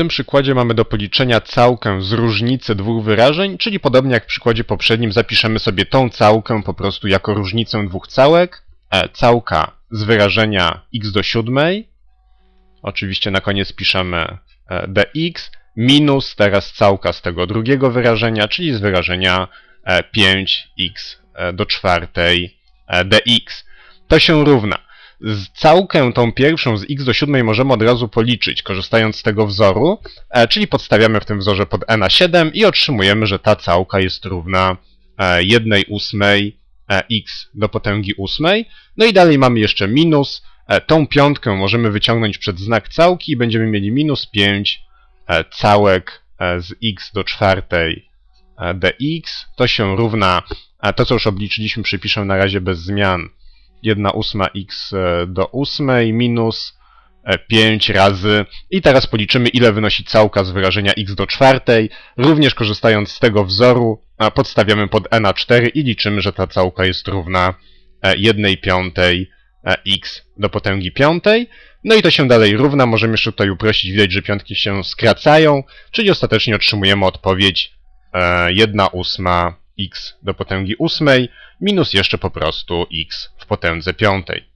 tym przykładzie mamy do policzenia całkę z różnicy dwóch wyrażeń, czyli podobnie jak w przykładzie poprzednim zapiszemy sobie tą całkę po prostu jako różnicę dwóch całek. E, całka z wyrażenia x do siódmej. Oczywiście na koniec piszemy e, dx minus teraz całka z tego drugiego wyrażenia, czyli z wyrażenia e, 5x e, do czwartej dx. To się równa. Całkę tą pierwszą z x do siódmej możemy od razu policzyć, korzystając z tego wzoru, e, czyli podstawiamy w tym wzorze pod e na 7 i otrzymujemy, że ta całka jest równa e, 1 ósmej e, x do potęgi ósmej. No i dalej mamy jeszcze minus. E, Tą piątkę możemy wyciągnąć przed znak całki i będziemy mieli minus 5 e, całek e, z x do czwartej e, dx. To się równa, to co już obliczyliśmy przypiszę na razie bez zmian, 1 ósma x e, do ósmej minus e, 5 razy i teraz policzymy ile wynosi całka z wyrażenia x do czwartej. Również korzystając z tego wzoru podstawiamy pod e na 4 i liczymy, że ta całka jest równa e, 1 piątej e, x do potęgi piątej. No i to się dalej równa, możemy jeszcze tutaj uprościć, widać, że piątki się skracają, czyli ostatecznie otrzymujemy odpowiedź e, 1 ósma x do potęgi ósmej minus jeszcze po prostu x w potędze piątej.